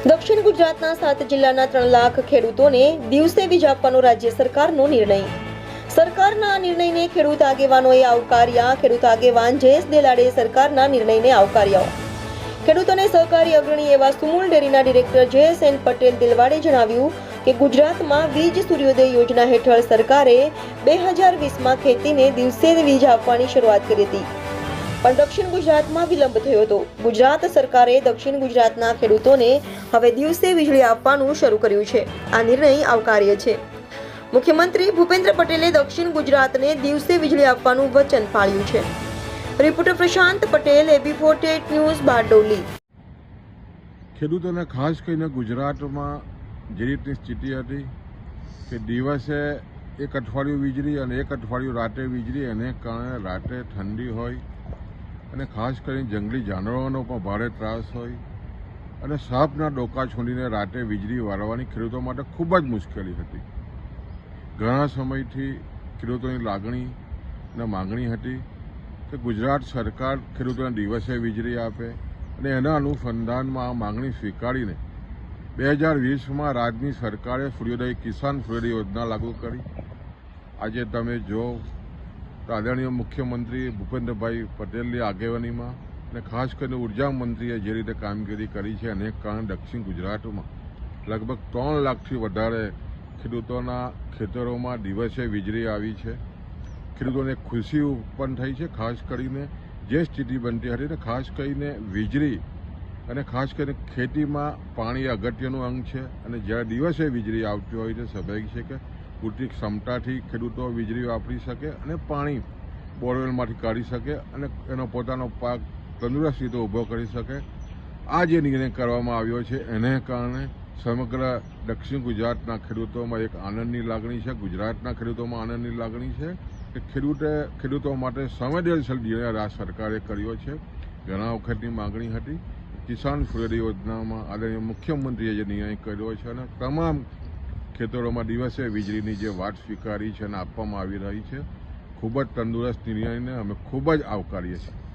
દક્ષિણ ગુજરાતના સાત જિલ્લાના ત્રણ લાખ ખેડૂતોને દિવસે વીજ આપવાનો રાજ્ય સરકારનો નિર્ણય. સરકારના નિર્ણયને ખેડૂત આગેવાનોએ આવકાર્યા. ખેડૂત આગેવાન જયેશ દેલાડે સરકારના નિર્ણયને આવકાર્યો. ખેડૂતોને સહકારી અગ્રણી એવા સુમૂલ ડેરીના ડિરેક્ટર જયેશ એન પટેલ દિલવાડે જણાવ્યું કે ગુજરાતમાં વીજ સૂર્યોદય યોજના હેઠળ સરકારે બે હજાર વીસમાં ખેતીને દિવસે વીજ આપવાની શરૂઆત કરી હતી. પણ દક્ષિણ ગુજરાતમાં વિલંબ થયો હતો. ગુજરાત સરકારે દક્ષિણ ગુજરાતના ખેડૂતોને હવે દિવસે વીજળી આપવાનું શરૂ કર્યું છે. આ નિર્ણય આવકાર્ય છે. મુખ્યમંત્રી ભૂપેન્દ્ર પટેલે દક્ષિણ ગુજરાતને દિવસે વીજળી આપવાનું વચન પાળ્યું છે. રિપોર્ટર પ્રશાંત પટેલ એબી ફોર્ટેટ ન્યૂઝ બારડોલી. ખેડૂતોને ખાસ કરીને ગુજરાતમાં જે રીતની સ્થિતિ હતી કે દિવસે એક અઠવાડિયું વીજળી અને એક અઠવાડિયું રાતે વીજળી, એને કારણે રાતે ઠંડી હોય અને ખાસ કરીને જંગલી જાનવરોનો પણ ભારે ત્રાસ હોય. અને સાપના ડોકા છોડીને રાતે વીજળી વાળવાની ખેડૂતો માટે ખૂબ જ મુશ્કેલી હતી. ઘણા સમયથી ખેડૂતોની લાગણી અને માંગણી હતી કે ગુજરાત સરકાર ખેડૂતોને દિવસે વીજળી આપે અને એના અનુસંધાનમાં આ માંગણી સ્વીકારીને બે હજાર વીસમાં રાજ્યની સરકારે સૂર્યોદય કિસાન સૂર્યોદય યોજના લાગુ કરી. આજે તમે જો આદરણીય મુખ્યમંત્રી ભૂપેન્દ્રભાઈ પટેલની આગેવાનીમાં અને ખાસ કરીને ઊર્જા મંત્રીએ જે રીતે કામગીરી કરી છે, અનેક કારણે દક્ષિણ ગુજરાતમાં લગભગ ત્રણ લાખથી વધારે ખેડૂતોના ખેતરોમાં દિવસે વીજળી આવી છે. ખેડૂતોને ખુશી ઉત્પન્ન થઈ છે, ખાસ કરીને જે સ્થિતિ બનતી હતી ને ખાસ કરીને વીજળી અને ખાસ કરીને ખેતીમાં પાણી અગત્યનું અંગ છે. અને જ્યારે દિવસે વીજળી આવતી હોય તો સ્વાભાવિક છે કે પૂરતી ક્ષમતાથી ખેડૂતો વીજળી વાપરી શકે અને પાણી બોરવેલમાંથી કાઢી શકે અને એનો પોતાનો પાક તંદુરસ્ત રીતે ઊભો કરી શકે. આ જે નિર્ણય કરવામાં આવ્યો છે, એને કારણે સમગ્ર દક્ષિણ ગુજરાતના ખેડૂતોમાં એક આનંદની લાગણી છે. ગુજરાતના ખેડૂતોમાં આનંદની લાગણી છે કે ખેડૂતે, ખેડૂતો માટે સંવેદનશીલ નિર્ણય રાજ્ય સરકારે કર્યો છે. ઘણા વખતની માગણી હતી. કિસાન સૂર્ય યોજનામાં આદરણીય મુખ્યમંત્રીએ જે નિર્ણય કર્યો છે અને તમામ ખેતરોમાં દિવસે વીજળીની જે વાત સ્વીકારી છે અને આપવામાં આવી રહી છે, ખૂબ જ તંદુરસ્ત નિર્ણયને અમે ખૂબ જ આવકારીએ છીએ.